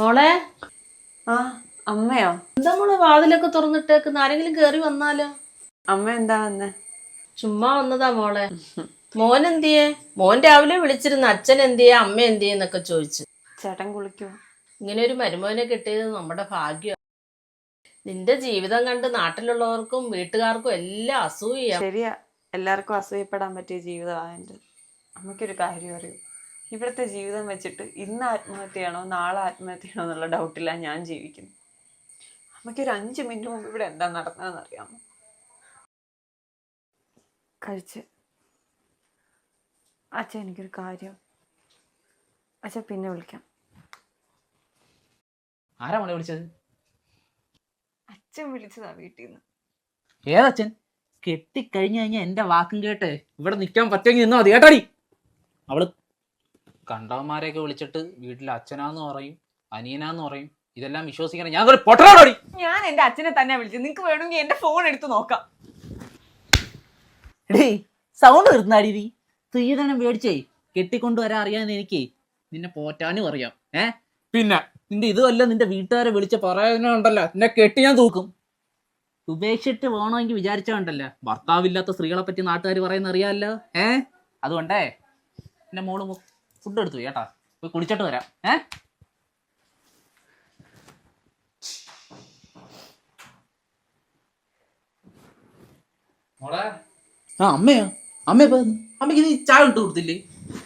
മോളെ? ആ അമ്മയോ? എന്താ മോളെ വാതിലൊക്കെ തുറന്നിട്ടേക്കുന്ന? ആരെങ്കിലും കേറി വന്നാലോ? അമ്മ എന്താ വന്നേ? ചുമ്മാ വന്നതാ മോളെ. മോൻ എന്തിയെ? മോൻ രാവിലെ വിളിച്ചിരുന്ന. അച്ഛൻ എന്തിയെ? അമ്മ എന്തിയെ എന്നൊക്കെ ചോദിച്ചു. ചേട്ടൻ കുളിക്കോ? ഇങ്ങനെ ഒരു മരുമോനെ കിട്ടിയത് നമ്മുടെ ഭാഗ്യം. നിന്റെ ജീവിതം കണ്ട് നാട്ടിലുള്ളവർക്കും വീട്ടുകാർക്കും എല്ലാം അസൂയ ശരിയാ. എല്ലാവർക്കും അസൂയപ്പെടാൻ പറ്റിയ ജീവിതമാണ് എന്റെ. അമ്മയ്ക്കൊരു കാര്യം അറിയൂ. ഇവിടുത്തെ ജീവിതം വെച്ചിട്ട് ഇന്ന് ആത്മഹത്യയാണോ നാളെ ആത്മഹത്യയാണോ എന്നുള്ള ഡൗട്ടിലാണ് ഞാൻ ജീവിക്കുന്നത്. അമ്മയ്ക്ക് ഒരു അഞ്ച് മിനിറ്റ് മുമ്പ് ഇവിടെ എന്താ നടന്നതെന്ന് അറിയാമോ? കഴിച്ച്. അച്ഛ എനിക്കൊരു കാര്യം. അച്ഛ പിന്നെ വിളിക്കാം. ആരാ മോളെ വിളിച്ചത്? അച്ഛൻ വിളിച്ചതാ വീട്ടിൽ നിന്ന് ഏതച്ഛൻ? കെട്ടിക്കഴിഞ്ഞു കഴിഞ്ഞാൽ എന്റെ വാക്കും കേട്ടെ. ഇവിടെ നിൽക്കാൻ പറ്റുമെങ്കിൽ നിന്നാ മതി കേട്ടോടി അവൾ കണ്ടവന്മാരെയൊക്കെ വിളിച്ചിട്ട് വീട്ടിൽ അച്ഛനാന്ന് പറയും അനിയനാന്ന് പറയും. ഇതെല്ലാം വിശ്വസിക്കണം. ഞാൻ ഒരു പൊട്ടനോടി ഞാൻ എന്റെ അച്ഛനെ തന്നെ വിളിച്ചു നിങ്ങൾക്ക് വേണമെങ്കിൽ എന്റെ ഫോൺ എടുത്ത് നോക്കാം. എടേ സൗണ്ട് വരുന്നാടി നീ സ്ത്രീധനം മേടിച്ചേ. കെട്ടിക്കൊണ്ടുവരാൻ അറിയാന്ന് എനിക്ക് നിന്നെ പോറ്റാനും അറിയാം. ഏ? പിന്നെ? നിന്റെ ഇതുമല്ല നിന്റെ വീട്ടുകാരെ വിളിച്ച പറയാനുണ്ടല്ലോ. നിന്നെ കെട്ടി ഞാൻ തൂക്കും. ഉപേക്ഷിച്ചിട്ട് വേണമെങ്കിൽ വിചാരിച്ചുണ്ടല്ലോ ഭർത്താവില്ലാത്ത സ്ത്രീകളെ പറ്റി നാട്ടുകാർ പറയുന്ന അറിയാമല്ലോ ഏ? അതുകൊണ്ടേ എന്റെ മോൾ ഫുഡ് എടുത്തു പോയി കേട്ടാ. പോയി കുടിച്ചിട്ട് വരാം. ഏ? ആ അമ്മയോ. അമ്മ. അമ്മയ്ക്ക് നീ ചായ ഇട്ട് കൊടുത്തില്ലേ?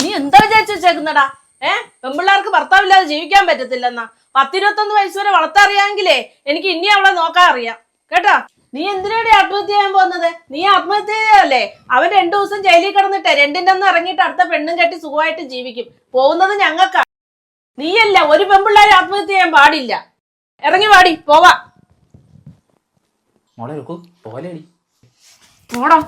നീ എന്താ വിചാരിച്ചു വെച്ചേക്കുന്നടാ? ഏ? പെമ്പിള്ളേർക്ക് ഭർത്താവില്ലാതെ ജീവിക്കാൻ പറ്റത്തില്ലെന്നാ. പത്തിരുപത്തൊന്ന് വയസ്സ് വരെ വളർത്താറിയാമെങ്കിലേ എനിക്ക് ഇനി അവളെ നോക്കാൻ അറിയാം. കേട്ടോ? നീ എന്തിനാടി ആത്മഹത്യ ചെയ്യാൻ പോകുന്നത്? നീ ആത്മഹത്യ ചെയ്യല്ലേ അവൻ രണ്ടു ദിവസം ജയിലിൽ കിടന്നിട്ട് രണ്ടിന്റെ ഒന്ന് ഇറങ്ങിയിട്ട് അടുത്ത പെണ്ണും കെട്ടി സുഖമായിട്ട് ജീവിക്കും. പോകുന്നത് ഞങ്ങൾക്കാ. നീയല്ല ഒരു പെമ്പിള്ളാരെ ആത്മഹത്യ ചെയ്യാൻ പാടില്ല. ഇറങ്ങി പാടി പോവാ. മോളെ പോടാ.